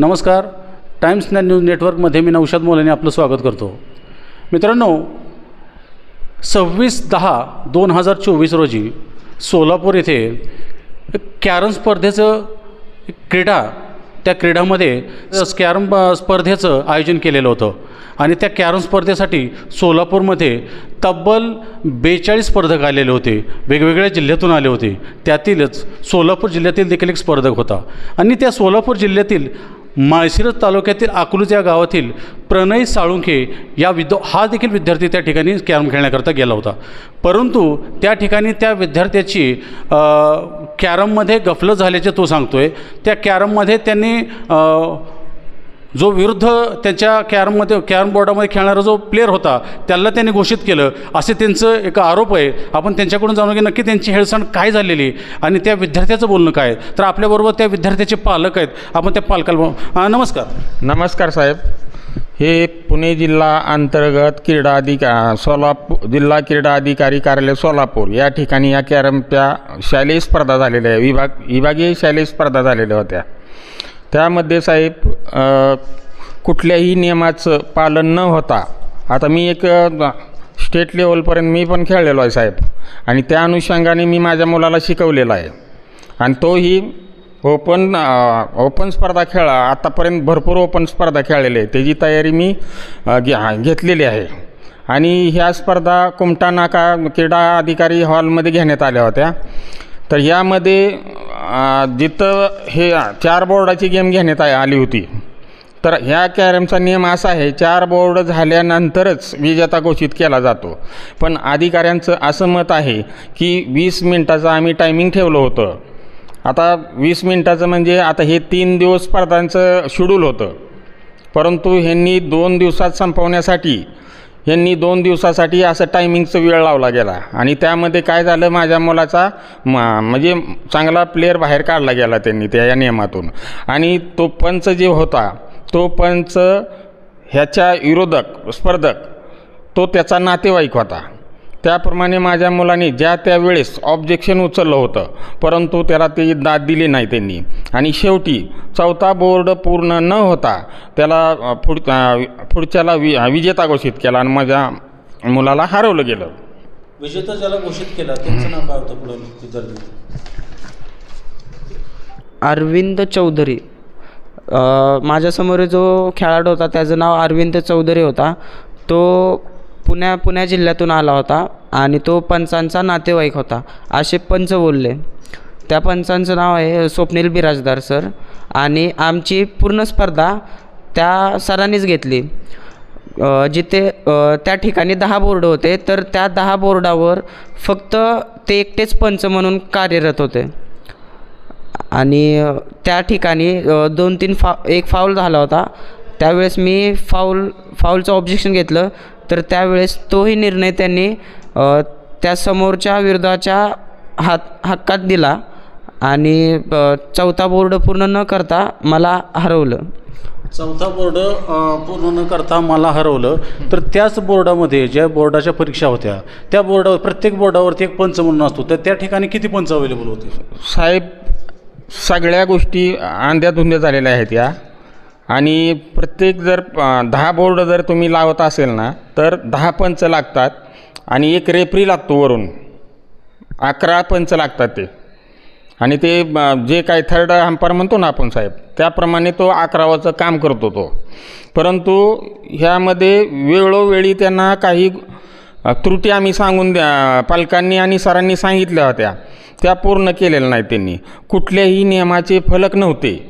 नमस्कार. Times nine news नेटवर्कमध्ये मी नौशाद मोलाने आपलं स्वागत करतो. मित्रांनो सव्वीस दहा दोन हजार चोवीस रोजी सोलापूर येथे कॅरम स्पर्धेचं क्रीडा त्या क्रीडामध्ये कॅरम स्पर्धेचं आयोजन केलेलं होतं. आणि त्या कॅरम स्पर्धेसाठी सोलापूरमध्ये तब्बल बेचाळीस स्पर्धक आलेले होते. वेगवेगळ्या जिल्ह्यातून आले होते. त्यातीलच सोलापूर जिल्ह्यातील देखील एक स्पर्धक होता. आणि त्या सोलापूर जिल्ह्यातील माळशिरस तालुक्यातील अकलूज या गावातील प्रणय साळुंखे या विद्या हा देखील विद्यार्थी त्या ठिकाणी कॅरम खेळण्याकरता गेला होता. परंतु त्या ठिकाणी त्या विद्यार्थ्याची कॅरममध्ये गफलत झाल्याचे तो सांगतो आहे त्या कॅरममध्ये त्यांनी जो विरुद्ध त्यांच्या कॅरममध्ये कॅरम बोर्डामध्ये खेळणारा जो प्लेअर होता त्याला त्यांनी घोषित केलं. असे त्यांचं एक आरोप आहे. आपण त्यांच्याकडून जाणून की नक्की त्यांची हेळसांड काय झालेली? आणि त्या विद्यार्थ्याचं बोलणं काय? तर आपल्याबरोबर त्या विद्यार्थ्याचे पालक आहेत. आपण त्या पालकाला नमस्कार. नमस्कार साहेब. हे पुणे जिल्हा अंतर्गत क्रीडा अधिका सोलापूर जिल्हा क्रीडा अधिकारी कार्यालय सोलापूर. या ठिकाणी या कॅरमच्या शालेय स्पर्धा झालेल्या आहे विभाग विभागीय शालेय स्पर्धा झालेल्या होत्या. त्यामध्ये साहेब कुठल्याही नियमाचं पालन न होता आता मी एक स्टेट लेवलपर्यंत मी पण खेळलेलो आहे साहेब. आणि त्या अनुषंगाने मी माझ्या मुलाला शिकवलेला आहे. आणि तोही ओपन ओपन स्पर्धा खेळा आत्तापर्यंत भरपूर ओपन स्पर्धा खेळलेली आहे त्याची तयारी मी घेतलेली आहे. आणि ह्या स्पर्धा कुमटा नाका क्रीडा अधिकारी हॉलमध्ये घेण्यात आल्या होत्या. तर यामध्ये जिथं हे चार बोर्डाची गेम घेण्यात आ- आली होती. तर ह्या कॅरमचा नियम असा आहे चार बोर्ड झाल्यानंतरच विजेता घोषित केला जातो. पण अधिकाऱ्यांचं असं मत आहे की वीस मिनटाचं आम्ही टायमिंग ठेवलं होतं. आता वीस मिनटाचं म्हणजे आता हे तीन दिवस स्पर्धांचं शेड्यूल होतं. परंतु ह्यांनी दोन दिवसात संपवण्यासाठी यांनी दोन दिवसासाठी असं टायमिंगचं वेळ लावला गेला. आणि त्यामध्ये काय झालं माझ्या मुलाचा मा म्हणजे चांगला प्लेअर बाहेर काढला गेला त्यांनी त्या या नियमातून. आणि तो पंच जे होता तो पंच ह्याच्या विरोधक स्पर्धक तो त्याचा नातेवाईक होता. त्याप्रमाणे माझ्या मुलाने ज्या त्या वेळेस ऑब्जेक्शन उचललं होतं परंतु त्याला ती दाद दिली नाही त्यांनी. आणि शेवटी चौथा बोर्ड पूर्ण न होता त्याला पुढ पुढच्याला वि विजेता घोषित केला आणि माझ्या मुलाला हरवलं गेलं. विजेता ज्याला घोषित केला त्यांचं नाव काय होतं पुढे अरविंद चौधरी. माझ्यासमोर जो खेळाडू होता त्याचं नाव अरविंद चौधरी होता. तो पुण्या पुण्या जिल्ह्यातून आला होता आणि तो पंचांचा नातेवाईक होता. असे पंच बोलले. त्या पंचांचं नाव आहे स्वप्नील बिराजदार सर. आणि आमची पूर्ण स्पर्धा त्या सरांनीच घेतली. जिथे त्या ठिकाणी दहा बोर्ड होते तर त्या दहा बोर्डावर फक्त ते एकटेच पंच म्हणून कार्यरत होते. आणि त्या ठिकाणी दोन तीन फा एक फाऊल झाला होता. त्यावेळेस मी फाऊल फाऊलचं ऑब्जेक्शन घेतलं. तर त्यावेळेस तोही निर्णय त्यांनी त्या समोरच्या विरोधाच्या हात हक्कात दिला आणि चौथा बोर्ड पूर्ण न करता मला हरवलं. चौथा बोर्ड पूर्ण न करता मला हरवलं. तर त्याच बोर्डामध्ये ज्या बोर्डाच्या परीक्षा होत्या त्या बोर्डावर प्रत्येक बोर्डावरती एक पंच म्हणून असतो. तर त्या ठिकाणी किती पंच अवेलेबल होते? साहेब सगळ्या गोष्टी आंध्या धुंद्या झालेल्या आहेत या. आणि प्रत्येक जर दहा बोर्ड जर तुम्ही लावत असेल ना तर दहा पंच लागतात आणि एक रेफरी लागतो वरून. अकरा पंच लागतात ते. आणि ते जे काय थर्ड अंपायर म्हणतो ना आपण साहेब त्याप्रमाणे तो अकरावाचं काम करतो तो. परंतु ह्यामध्ये वेळोवेळी त्यांना काही त्रुटी आम्ही सांगून द्या पालकांनी आणि सरांनी सांगितल्या होत्या. त्या पूर्ण केलेल्या नाही त्यांनी. कुठल्याही नियमाचे फलक नव्हते.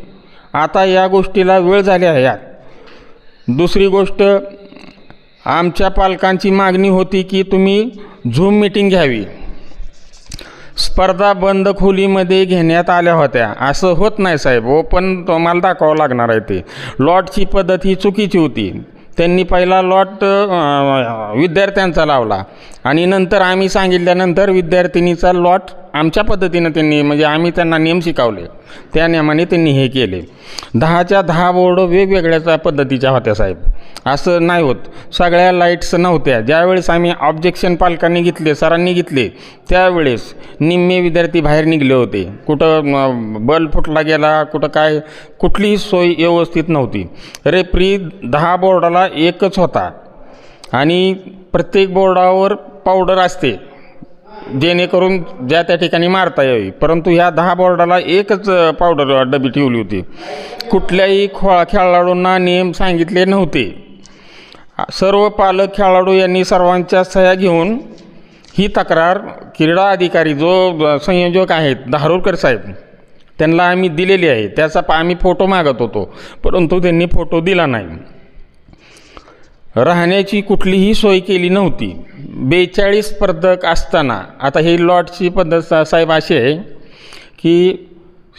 आता या गोष्टीला वेळ झाली आहे यात. दुसरी गोष्ट आमच्या पालकांची मागणी होती की तुम्ही झूम मिटिंग घ्यावी. स्पर्धा बंद खोलीमध्ये घेण्यात आल्या होत्या. असं होत नाही साहेब हो, ओपन तुम्हाला दाखवावं लागणार आहे ते. लॉटची पद्धत ही चुकीची होती. त्यांनी पहिला लॉट विद्यार्थ्यांचा लावला. आणि नंतर आम्ही सांगितल्यानंतर विद्यार्थिनीचा लॉट आमच्या पद्धतीनं त्यांनी म्हणजे आम्ही त्यांना नियम शिकवले. त्या नियमाने त्यांनी हे केले. दहाच्या दहा बोर्ड वेगवेगळ्या पद्धतीच्या होत्या साहेब. असं नाही होत. सगळ्या लाईट्स नव्हत्या. ज्यावेळेस आम्ही ऑब्जेक्शन पालकांनी घेतले सरांनी घेतले त्यावेळेस निम्मे विद्यार्थी बाहेर निघले होते. कुठं बल्ब फुटला गेला कुठं काय कुठलीही सोय व्यवस्थित नव्हती. रेफ्री दहा बोर्डाला एकच होता. आणि प्रत्येक बोर्डावर पावडर असते. जेणेकरून ज्या त्या ठिकाणी मारता यावी. परंतु ह्या दहा बोर्डाला एकच पावडर डबी ठेवली होती. कुठल्याही खो खेळाडूंना नियम सांगितले नव्हते. सर्व पालक खेळाडू यांनी सर्वांच्या सह्या घेऊन ही तक्रार क्रीडा अधिकारी जो संयोजक आहेत धारूरकर साहेब त्यांना आम्ही दिलेली आहे. त्याचा पा- आम्ही फोटो मागत होतो. परंतु त्यांनी फोटो दिला नाही. राहण्याची कुठलीही सोय केली नव्हती. बेचाळीस स्पर्धक असताना आता ही लॉटची पद्धत साहेब अशी आहे की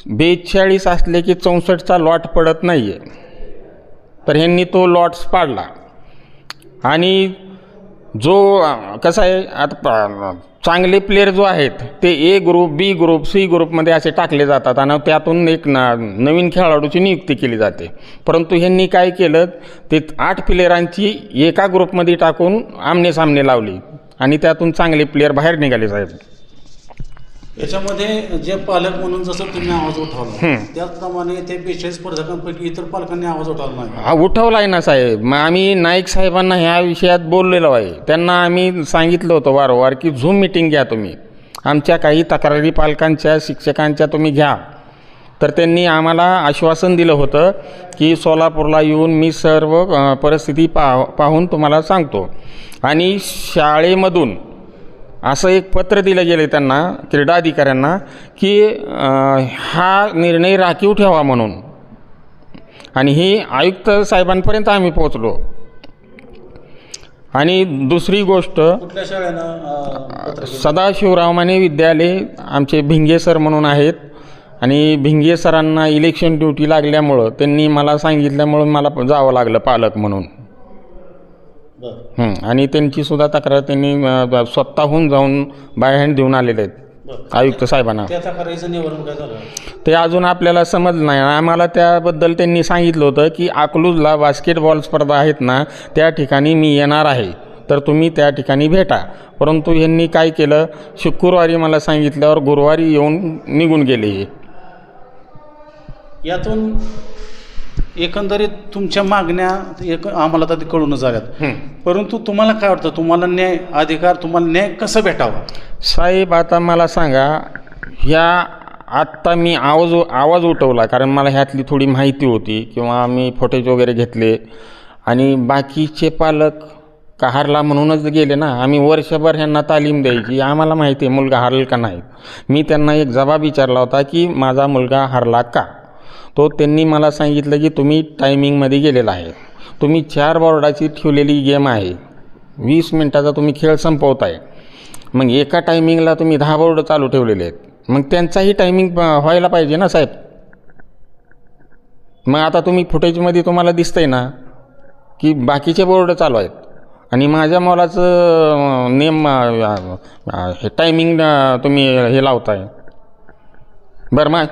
बेचाळीस असले की चौसष्टचा लॉट पडत नाही आहे तर ह्यांनी तो लॉट्स पाडला. आणि जो कसं आहे आता चांगले प्लेयर जो आहेत ते A group B group C ग्रुपमध्ये असे टाकले जातात आणि त्यातून एक न नवीन खेळाडूची नियुक्ती केली जाते. परंतु ह्यांनी काय केलं ते आठ प्लेयरांची एका ग्रुपमध्ये टाकून आमने सामने लावली. आणि त्यातून चांगले प्लेयर बाहेर निघाले साहेब. याच्यामध्ये जे पालक म्हणून जसं तुम्ही आवाज उठवला त्याचप्रमाणे ते बेचाळीस स्पर्धकांपैकी इतर पालकांनी आवाज उठवला नाही. हा उठवला आहे ना साहेब. मग आम्ही नाईक साहेबांना ह्या विषयात बोललेलो आहे. त्यांना आम्ही सांगितलं होतं वारंवार की झूम मिटिंग घ्या तुम्ही. आमच्या काही तक्रारी पालकांच्या शिक्षकांच्या तुम्ही घ्या. तर त्यांनी आम्हाला आश्वासन दिलं होतं की सोलापूरला येऊन मी सर्व परिस्थिती पाह पाहून तुम्हाला सांगतो. आणि शाळेमधून असं एक पत्र दिलं गेलं त्यांना क्रीडा अधिकाऱ्यांना की हा निर्णय राखीव ठेवा म्हणून. आणि ही आयुक्त साहेबांपर्यंत आम्ही पोहोचलो. आणि दुसरी गोष्ट केलं? सदाशिवरामाने विद्यालय आमचे भिंगे सर म्हणून आहेत. आणि भिंगे सरांना इलेक्शन ड्युटी लागल्यामुळं त्यांनी मला सांगितल्यामुळं मला जावं लागलं पालक म्हणून. हं, आणि त्यांची सुद्धा तक्रार त्यांनी अ, स्वतःहून जाऊन बाय हँड देऊन आलेले आहेत. आयुक्त साहेबांना. त्या तक्रारीचं निवारण काय झालं? ते अजून आपल्याला समजलं नाही. आम्हाला त्याबद्दल त्यांनी सांगितलं होतं की अकलूजला बास्केटबॉल स्पर्धा आहेत ना त्या ठिकाणी मी येणार आहे. तर तुम्ही त्या ठिकाणी भेटा. परंतु यांनी काय केलं? शुक्रवारी मला सांगितल्यावर गुरुवारी येऊन निघून गेले हे. यातून एकंदरीत तुमच्या मागण्या एक आम्हाला तर कळूनच झाल्यात. परंतु तुम्हाला काय वाटतं तुम्हाला न्याय अधिकार तुम्हाला न्याय कसं भेटावा? साहेब आता मला सांगा ह्या आत्ता मी आवाज आवाज उठवला कारण मला ह्यातली थोडी माहिती होती किंवा मी फुटेज वगैरे घेतले आणि बाकीचे पालक का हारला म्हणूनच गेले ना आम्ही वर्षभर ह्यांना तालीम द्यायची आम्हाला माहिती आहे मुलगा हारल का नाही. मी त्यांना एक जबाब विचारला होता की माझा मुलगा हारला का? तो त्यांनी मला सांगितलं की तुम्ही टायमिंगमध्ये गेलेला आहे. तुम्ही चार बोर्डाची ठेवलेली गेम आहे. वीस मिनटाचा तुम्ही खेळ संपवताय. मग एका टायमिंगला तुम्ही दहा बोर्ड चालू ठेवलेले आहेत. मग त्यांचाही टायमिंग व्हायला पाहिजे ना साहेब? मग आता तुम्ही फुटेजमध्ये तुम्हाला दिसतंय ना की बाकीचे बोर्ड चालू आहेत. आणि माझ्या मोलाचं नेम हे टायमिंग तुम्ही हे लावताय. बरं मग?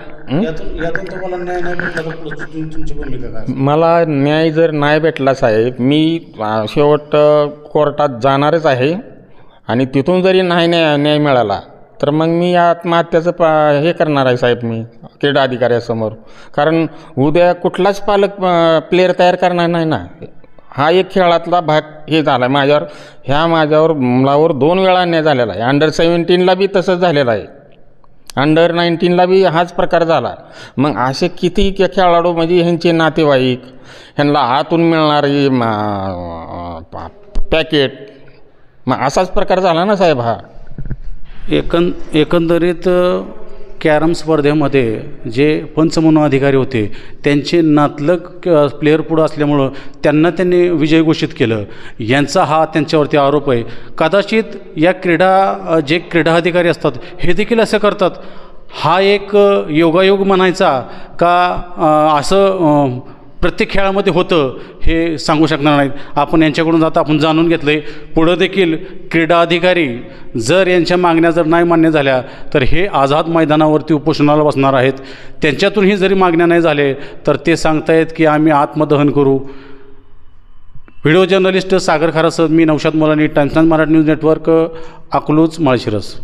यातून यातून तुम्हाला न्याय नाही भेटला तर पुढं तुम- तुमची भूमिका काय मला न्याय जर नाही भेटला साहेब मी अ, शेवट अ, कोर्टात जाणारच आहे आणि तिथून जरी नाही न्याय न्याय मिळाला तर मग मी या आत्महत्याचं पा हे करणार आहे साहेब मी क्रीडा अधिकाऱ्यासमोर. कारण उद्या कुठलाच पालक प्लेअर तयार करणार नाही ना. हा एक खेळातला भाग हे झाला आहे माझ्यावर. ह्या माझ्यावर मुलावर दोन वेळा अन्याय झालेला आहे. अंडर सेवन्टीनला बी तसंच झालेलं आहे. अंडर नाईन्टीनला बी हाच प्रकार झाला. मग असे किती के- खेळाडू म्हणजे ह्यांचे नातेवाईक ह्यांना आतून मिळणारी पॅकेट मग असाच प्रकार झाला ना साहेब हा? एकं एकंदरीत कॅरम स्पर्धेमध्ये जे पंच म्हणून अधिकारी होते त्यांचे नातलग क- प्लेअर पुढं असल्यामुळं त्यांना त्यांनी विजय घोषित केलं. यांचा हा त्यांच्यावरती आरोप आहे. कदाचित या क्रीडा जे क्रीडा अधिकारी असतात हे देखील असं करतात. हा एक योगायोग म्हणायचा का असं प्रत्येक खेळामध्ये होतं हे सांगू शकणार नाहीत. आपण यांच्याकडून आता आपण जाणून घेतलं आहे पुढं देखील क्रीडा अधिकारी जर यांच्या मागण्या जर नाही मान्य झाल्या तर हे आझाद मैदानावरती उपोषणाला बसणार आहेत. त्यांच्यातूनही जरी मागण्या नाही झाले तर ते सांगतायत की आम्ही आत्मदहन करू. व्हिडिओ जर्नलिस्ट सागर खारासह मी Naushad Molani Times Marathi news network Akluj Malshiras.